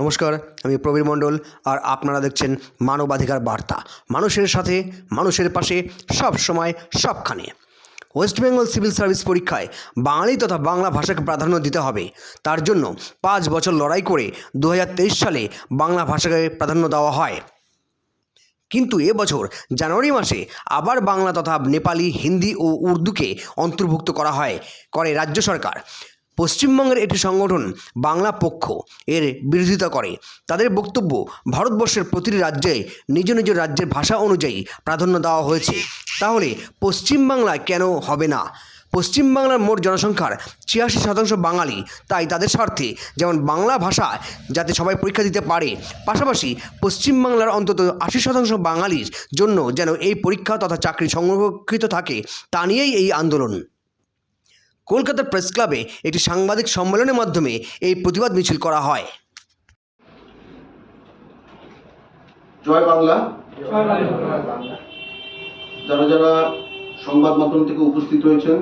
নমস্কার, আমি প্রবীর মণ্ডল আর আপনারা দেখছেন মানবাধিকার বার্তা। মানুষের সাথে, মানুষের পাশে সব সময় সবখানে। ওয়েস্ট বেঙ্গল সিভিল সার্ভিস পরীক্ষায় বাঙালি তথা বাংলা ভাষাকে প্রাধান্য দিতে হবে। তার জন্য পাঁচ বছর লড়াই করে দু হাজার তেইশ সালে বাংলা ভাষাকে প্রাধান্য দেওয়া হয়। কিন্তু এবছর জানুয়ারি মাসে আবার বাংলা তথা নেপালি, হিন্দি ও উর্দুকে অন্তর্ভুক্ত করা হয়, করে রাজ্য সরকার। পশ্চিমবঙ্গের একটি সংগঠন বাংলা পক্ষ এর বিরোধিতা করে। তাদের বক্তব্য, ভারতবর্ষের প্রতিটি রাজ্যে নিজ নিজ রাজ্যের ভাষা অনুযায়ী প্রাধান্য দেওয়া হয়েছে। তাহলে পশ্চিমবাংলায় কেন হবে না? পশ্চিমবাংলার মোট জনসংখ্যার ছিয়াশি শতাংশ বাঙালি, তাই তাদের স্বার্থে যেমন বাংলা ভাষা যাতে সবাই পরীক্ষা দিতে পারে, পাশাপাশি পশ্চিমবাংলার অন্তত আশি শতাংশ বাঙালির জন্য যেন এই পরীক্ষা তথা চাকরি সংরক্ষিত থাকে, তা নিয়েই এই আন্দোলন। কলকাতার প্রেস ক্লাবে একটি সাংবাদিক সম্মেলনের মাধ্যমে এই প্রতিবাদ মিছিল করা হয়। জয় বাংলা। যারা যারা সংবাদ মাধ্যম থেকে উপস্থিত হয়েছেন,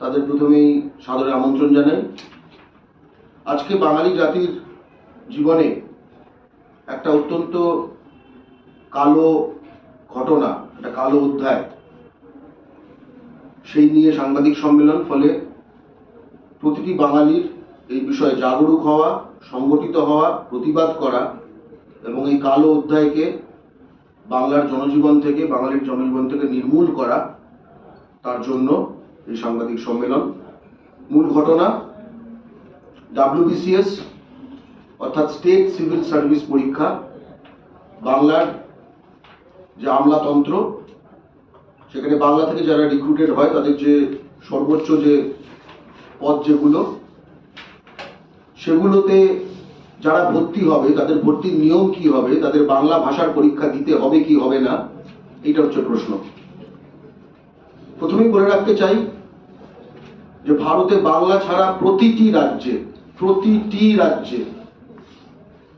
তাদের প্রথমেই সাদরে আমন্ত্রণ জানাই। আজকে বাঙালি জাতির জীবনে একটা অত্যন্ত কালো ঘটনা, একটা কালো অধ্যায়। সেই নিয়ে সাংবাদিক সম্মেলন, ফলে প্রতিটি বাঙালির এই বিষয়ে জাগরুক হওয়া, সংগঠিত হওয়া, প্রতিবাদ করা এবং এই কালো অধ্যায়কে বাংলার জনজীবন থেকে, বাঙালির জনজীবন থেকে নির্মূল করা, তার জন্য এই সাংবাদিক সম্মেলন মূল ঘটনা ডাব্লিউবিসিএস অর্থাৎ স্টেট সিভিল সার্ভিস পরীক্ষা, বাংলার যে আমলাতন্ত্র সেখানে বাংলা থেকে যারা রিক্রুটেড হয়, তাদের যে সর্বোচ্চ যে পদ যেগুলো, সেগুলোতে যারা ভর্তি হবে, তাদের ভর্তির নিয়ম কি হবে, তাদের বাংলা ভাষার পরীক্ষা দিতে হবে কি হবে না এটা হচ্ছে প্রশ্ন। প্রথমেই বলে রাখতে চাই যে ভারতে বাংলা ছাড়া প্রতিটি রাজ্যে প্রতিটি রাজ্যে,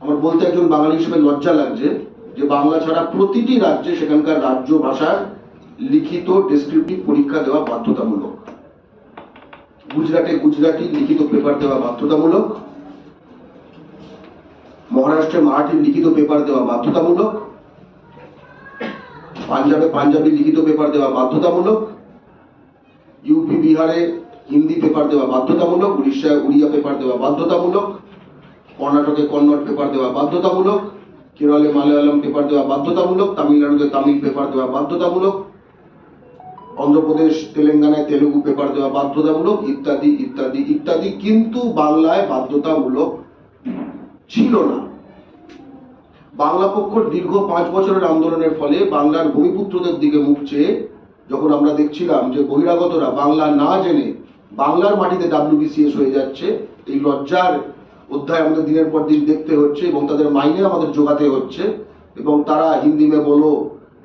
আমার বলতে একজন বাঙালি হিসেবে লজ্জা লাগছে যে বাংলা ছাড়া প্রতিটি রাজ্যে সেখানকার রাজ্য ভাষার লিখিত ডেসক্রিপটিভ পরীক্ষা দেওয়া বাধ্যতামূলক। গুজরাটে গুজরাটি লিখিত পেপার দেওয়া বাধ্যতামূলক। মহারাষ্ট্রে মারাঠির লিখিত পেপার দেওয়া বাধ্যতামূলক। পাঞ্জাবে পাঞ্জাবি লিখিত পেপার দেওয়া বাধ্যতামূলক। ইউপি বিহারে হিন্দি পেপার দেওয়া বাধ্যতামূলক। উড়িষ্যায় উড়িয়া পেপার দেওয়া বাধ্যতামূলক। কর্ণাটকে কন্নড় পেপার দেওয়া বাধ্যতামূলক। কেরলে মালয়ালম পেপার দেওয়া বাধ্যতামূলক। তামিলনাড়ুতে তামিল পেপার দেওয়া বাধ্যতামূলক। অন্ধ্রপ্রদেশ তেলেঙ্গানায় তেলুগু পেপার দেওয়া বাধ্যতামূলক, ইত্যাদি ইত্যাদি ইত্যাদি, কিন্তু বাংলায় বাধ্যতামূলক ছিল না। বাংলা পক্ষ দীর্ঘ পাঁচ বছরের আন্দোলনের ফলে বাংলার ভূমিপুত্রদের দিকে মুখ চেয়ে যখন আমরা দেখছিলাম যে বহিরাগতরা বাংলা না জেনে বাংলার মাটিতে ডাব্লিউবিসিএস হয়ে যাচ্ছে, এই লজ্জার অধ্যায় আমাদের দিনের পর দিন দেখতে হচ্ছে এবং তাদের মাইনে আমাদের যোগাতে হচ্ছে এবং তারা হিন্দি মে বলো,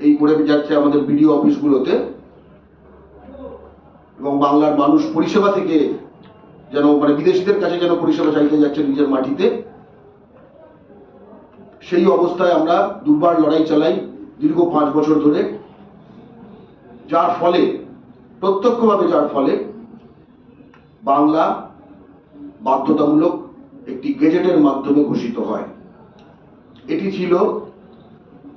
এই করে যাচ্ছে আমাদের বিডিও অফিসগুলোতে এবং বাংলার মানুষ পরিষেবা থেকে যেন মানে বিদেশিদের কাছে যেন পরিষেবা চাইতে যাচ্ছে নিজের মাটিতে, সেই অবস্থায় আমরা দুবার লড়াই চালাই দীর্ঘ পাঁচ বছর ধরে, যার ফলে, প্রত্যক্ষভাবে যার ফলে বাংলা বাধ্যতামূলক একটি গেজেটের মাধ্যমে ঘোষিত হয়। এটি ছিল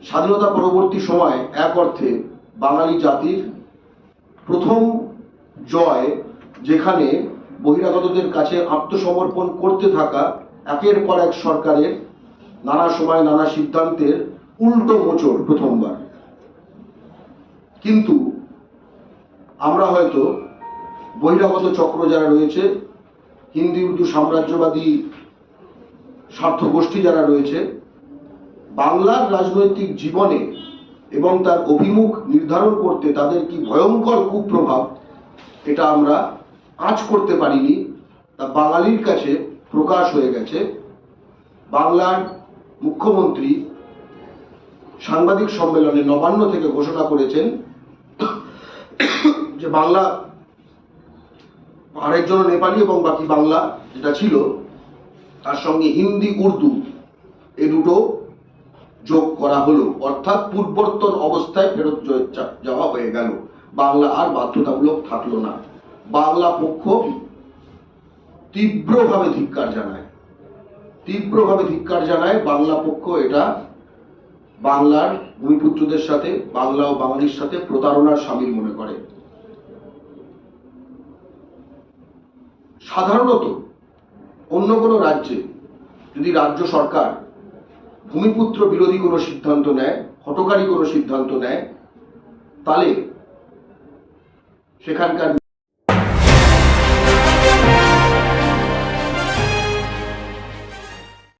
স্বাধীনতা পরবর্তী সময় এক অর্থে বাঙালি জাতির প্রথম জয় যেখানে বহিরাগতদের কাছে আত্মসমর্পণ করতে থাকা একের পর এক সরকারের নানা সময় নানা সিদ্ধান্তের উল্টো মোচড় প্রথমবার। কিন্তু আমরা হয়তো বহিরাগত চক্র যারা রয়েছে, হিন্দি, উর্দু সাম্রাজ্যবাদী স্বার্থ গোষ্ঠী যারা রয়েছে, বাংলার রাজনৈতিক জীবনে এবং তার অভিমুখ নির্ধারণ করতে তাদের কি ভয়ঙ্কর কুপ্রভাব এটা আমরা আঁচ করতে পারিনি। তা বাঙালির কাছে প্রকাশ হয়ে গেছে। বাংলার মুখ্যমন্ত্রী সাংবাদিক সম্মেলনে নবান্ন থেকে ঘোষণা করেছেন যে বাংলা পাহাড়ের জন্য নেপালি এবং বাকি বাংলা যেটা ছিল, তার সঙ্গে হিন্দি, উর্দু এ দুটো যোগ করা হলো। অর্থাৎ পূর্বর্তন অবস্থায় ফেরত যাওয়া হয়ে গেল। বাংলা আর বাধ্যতামূলক থাকল না। বাংলা পক্ষ তীব্রভাবে ধিক্কার জানায়। তীব্রভাবে ধিক্কার জানায় বাংলা পক্ষ এটা বাংলার ভূমিপুত্রদের সাথে, বাংলা ও বাঙালির সাথে প্রতারণার সামিল মনে করে। সাধারণত অন্য কোনো রাজ্যে যদি রাজ্য সরকার ভূমিপুত্র বিরোধী কোনো সিদ্ধান্ত নেয়, হটকারী কোনো সিদ্ধান্ত নেয়, তাহলে সেখানকার